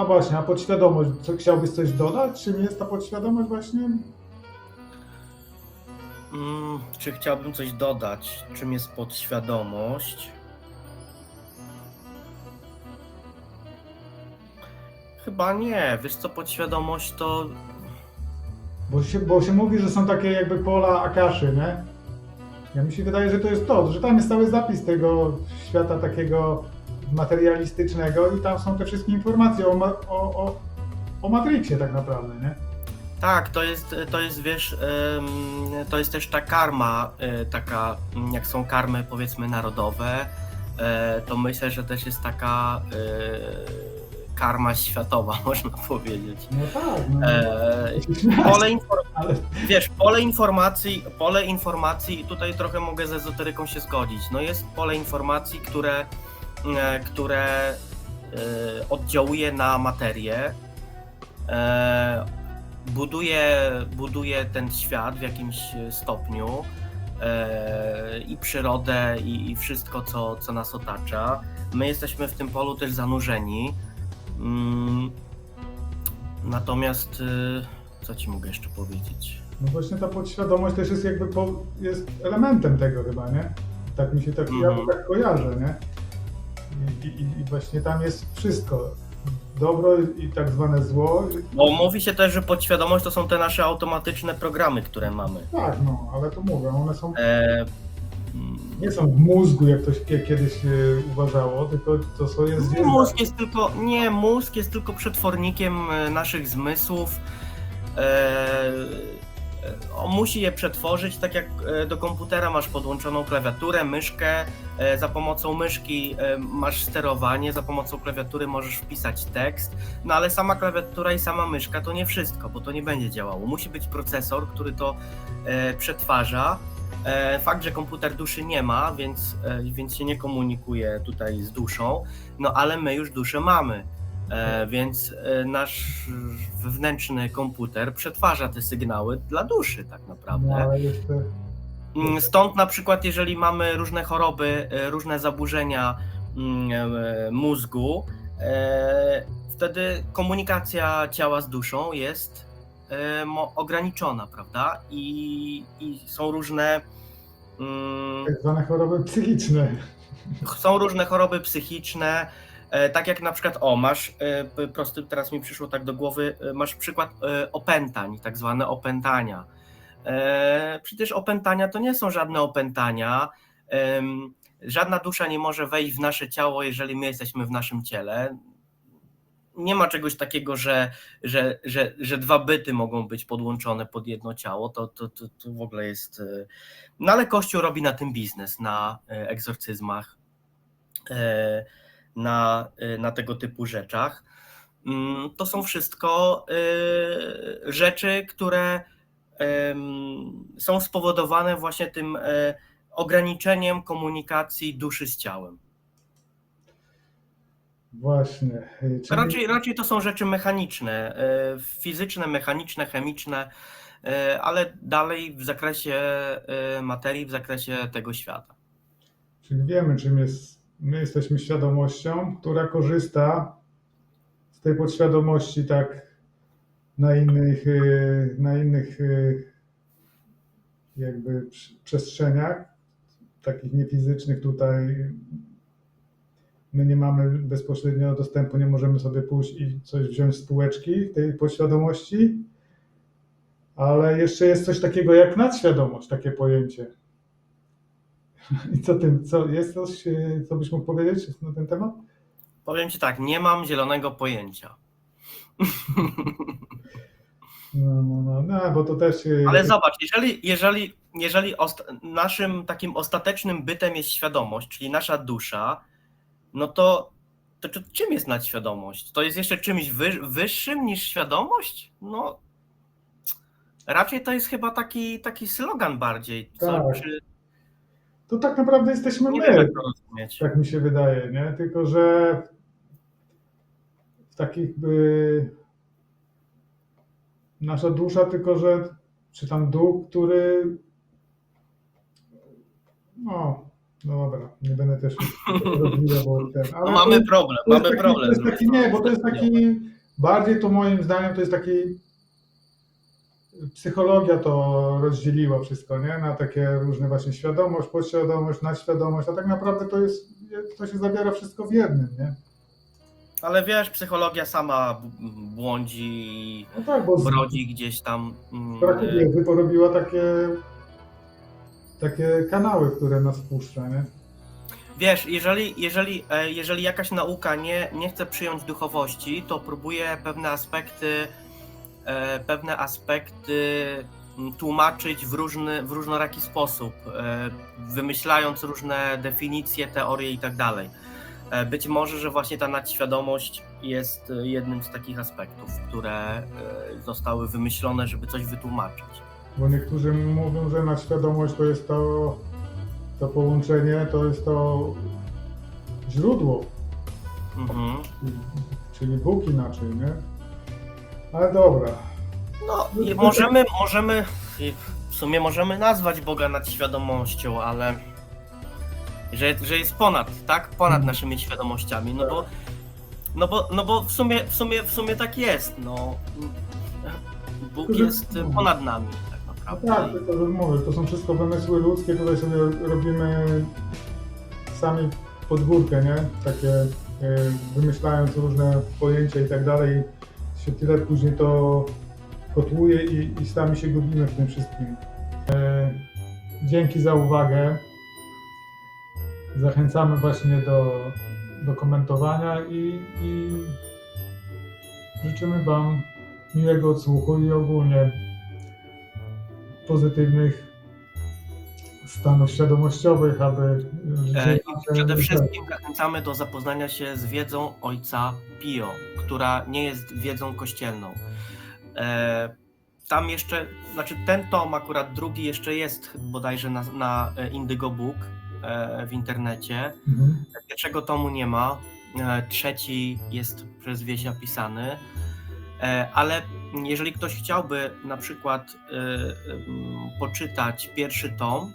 A właśnie, a podświadomość, co, chciałbyś coś dodać? Czym jest ta podświadomość właśnie? Mm, czy chciałbym coś dodać? Czym jest podświadomość? Chyba nie. Wiesz co, podświadomość to. Bo się, bo się mówi, że są takie jakby pola Akaszy, nie? Ja mi się wydaje, że to jest to, że tam jest cały zapis tego świata takiego materialistycznego i tam są te wszystkie informacje o, ma, o, o, o Matrixie tak naprawdę, nie? Tak, to jest, to jest wiesz, to jest też ta karma, e, taka, mm, jak są karmy powiedzmy narodowe, e, to myślę, że też jest taka e, karma światowa, można powiedzieć. No tak, no. E, pole, infor- wiesz, pole informacji, pole informacji, i tutaj trochę mogę z ezoteryką się zgodzić. No jest pole informacji, które, które e, oddziałuje na materię, e, buduje, buduje ten świat w jakimś stopniu e, i przyrodę i, i wszystko, co, co nas otacza. My jesteśmy w tym polu też zanurzeni. Mm, Natomiast co ci mogę jeszcze powiedzieć? No właśnie ta podświadomość też jest jakby po, jest elementem tego chyba, nie? Tak mi się tak, ja Mhm. tak kojarzę, nie? I, i, I właśnie tam jest wszystko. Dobro i tak zwane zło. Bo mówi się też, że podświadomość to są te nasze automatyczne programy, które mamy. Tak, no, ale to mówię, one są, E, nie są w mózgu, jak ktoś kie- kiedyś e, uważało, tylko to są jest... nie, mózg jest tylko, nie, mózg jest tylko przetwornikiem e, naszych zmysłów. E, on musi je przetworzyć, tak jak e, do komputera masz podłączoną klawiaturę, myszkę. E, za pomocą myszki e, masz sterowanie, za pomocą klawiatury możesz wpisać tekst. No ale sama klawiatura i sama myszka to nie wszystko, bo to nie będzie działało. Musi być procesor, który to e, przetwarza. E, fakt, że komputer duszy nie ma, więc, e, więc się nie komunikuje tutaj z duszą, no ale my już duszę mamy. E, więc e, nasz wewnętrzny komputer przetwarza te sygnały dla duszy, tak No, naprawdę. jeszcze... Mm, Stąd na przykład, jeżeli mamy różne choroby, e, różne zaburzenia mm, mózgu, wtedy komunikacja ciała z duszą jest ograniczona, prawda? I, i są różne. mm, Tak zwane choroby psychiczne. są różne choroby psychiczne, tak jak na przykład, o, masz, e, prosty, teraz mi przyszło tak do głowy, e, masz przykład e, opętań, tak zwane opętania. E, Przecież opętania to nie są żadne opętania. Żadna dusza nie może wejść w nasze ciało, jeżeli my jesteśmy w naszym ciele. Nie ma czegoś takiego, że, że, że, że dwa byty mogą być podłączone pod jedno ciało. To, to, to, to w ogóle jest. e, No ale Kościół robi na tym biznes, na e, egzorcyzmach, e, na, e, na tego typu rzeczach. Mm, To są wszystko e, rzeczy, które są spowodowane właśnie tym e, ograniczeniem komunikacji duszy z ciałem. Właśnie. Czyli... Raczej, raczej to są rzeczy mechaniczne, fizyczne, mechaniczne, chemiczne, ale dalej w zakresie materii, w zakresie tego świata. Czyli wiemy, czym jest. My jesteśmy świadomością, która korzysta z tej podświadomości tak na innych, y, na innych y, jakby przestrzeniach, takich niefizycznych tutaj. My nie mamy bezpośrednio dostępu, nie możemy sobie pójść i coś wziąć z półeczki tej podświadomości, ale jeszcze jest coś takiego jak nadświadomość, takie pojęcie. I co tym, co jest coś, co byś mógł powiedzieć na ten temat? Powiem Ci tak, nie mam zielonego pojęcia. No, no, no, no bo to też. y, Ale zobacz, jeżeli, jeżeli, jeżeli naszym takim ostatecznym bytem jest świadomość, czyli nasza dusza, no to, to, czy- czym jest nadświadomość? To jest jeszcze czymś wy, wyższym niż świadomość? No, raczej to jest chyba taki, taki slogan bardziej. Co, Tak. czy, To tak naprawdę jesteśmy nie my, wiem, jak tak mi się wydaje, nie? Tylko, że w takich by nasza dusza, tylko że czy tam duch, który no, No dobra, nie będę też bo ten. No mamy problem, mamy taki, problem. To jest taki, nie, bo to jest taki, bardziej to moim zdaniem to jest taki, psychologia to rozdzieliła wszystko, nie? Na takie różne właśnie świadomość, podświadomość, nadświadomość, a tak naprawdę to jest, to się zawiera wszystko w jednym, nie? Ale wiesz, psychologia sama błądzi, No tak, bo brodzi gdzieś tam. mm, braku wiedzy porobiła takie, takie kanały, które nas wpuszcza, nie? Wiesz, jeżeli, jeżeli, e, jeżeli jakaś nauka nie, nie chce przyjąć duchowości, to próbuje pewne aspekty, e, pewne aspekty tłumaczyć w, różny, w różnoraki sposób, e, wymyślając różne definicje, teorie i tak dalej. E, Być może, że właśnie ta nadświadomość jest e, jednym z takich aspektów, które e, zostały wymyślone, żeby coś wytłumaczyć. Bo niektórzy mówią, że nadświadomość to jest to, to połączenie, to jest to źródło, Mhm. czyli- czyli Bóg inaczej, nie? Ale dobra. No, i możemy, możemy, w sumie możemy nazwać Boga nad świadomością, ale że, że jest ponad, tak? Ponad Mhm. naszymi świadomościami, no bo, no bo, no bo w sumie, w sumie, w sumie tak jest, no. Bóg jest ponad nami, tak No naprawdę. tak, tylko że mówię, to są wszystko wymysły ludzkie, tutaj sobie robimy sami podwórkę, nie? Takie e, wymyślając różne pojęcia i tak dalej, się tyle później to kotłuje i, i sami się gubimy w tym wszystkim. E, dzięki za uwagę. Zachęcamy właśnie do, do komentowania i, i życzymy Wam miłego odsłuchu i ogólnie pozytywnych stanów świadomościowych, aby E, Przede wszystkim zachęcamy do zapoznania się z wiedzą ojca Pio, która nie jest wiedzą kościelną. E, Tam jeszcze, znaczy ten tom, akurat drugi jeszcze jest bodajże na, na e, Indigo Book e, w internecie. Mhm. Pierwszego tomu nie ma, trzeci jest przez Wiesia pisany, ale jeżeli ktoś chciałby na przykład poczytać pierwszy tom,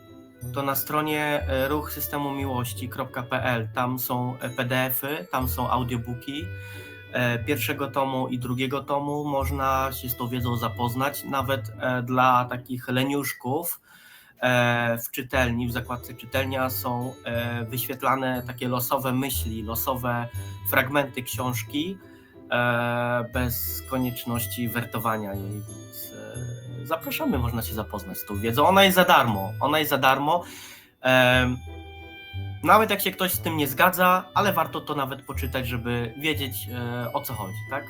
to na stronie e, ruchsystemu-miłości.pl tam są e, PDF-y, tam są audiobooki e, pierwszego tomu i drugiego tomu. Można się z tą wiedzą zapoznać, nawet dla takich leniuszków. W czytelni, w zakładce czytelnia są wyświetlane takie losowe myśli, losowe fragmenty książki, bez konieczności wertowania jej, więc zapraszamy, można się zapoznać z tą wiedzą. Ona jest za darmo, ona jest za darmo. Nawet jak się ktoś z tym nie zgadza, ale warto to nawet poczytać, żeby wiedzieć e, o co chodzi, tak?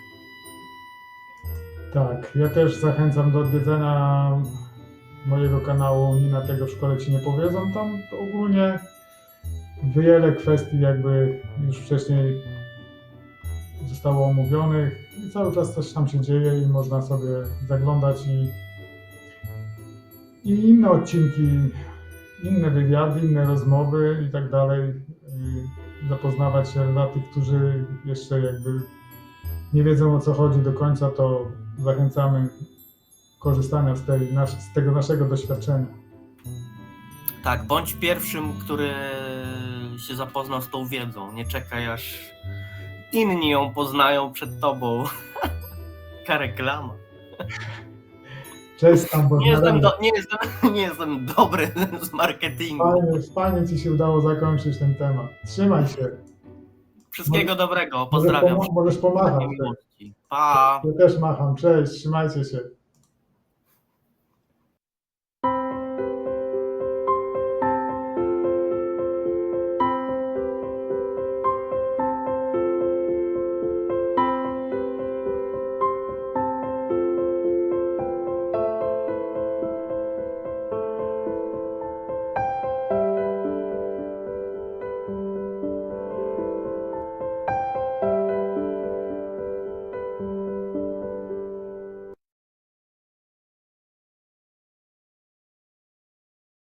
Tak, ja też zachęcam do odwiedzenia mojego kanału Nina tego w szkole ci nie powiedzą. Tam ogólnie wiele kwestii jakby już wcześniej zostało omówionych i cały czas coś tam się dzieje i można sobie zaglądać i, i inne odcinki, inne wywiady, inne rozmowy i tak dalej. Zapoznawać się dla tych, którzy jeszcze jakby nie wiedzą o co chodzi do końca, to zachęcamy korzystania z, tej, z tego naszego doświadczenia. Tak, bądź pierwszym, który się zapoznał z tą wiedzą. Nie czekaj aż inni ją poznają przed tobą. Taka reklama. Tam, bo Nie jestem, do, nie, jestem, nie jestem dobry z marketingu. fajnie, fajnie Ci się udało zakończyć ten temat. Trzymaj się. Wszystkiego dobrego. Możesz Pozdrawiam. Możesz pomachać. Pa! Ja też macham. Cześć, trzymajcie się.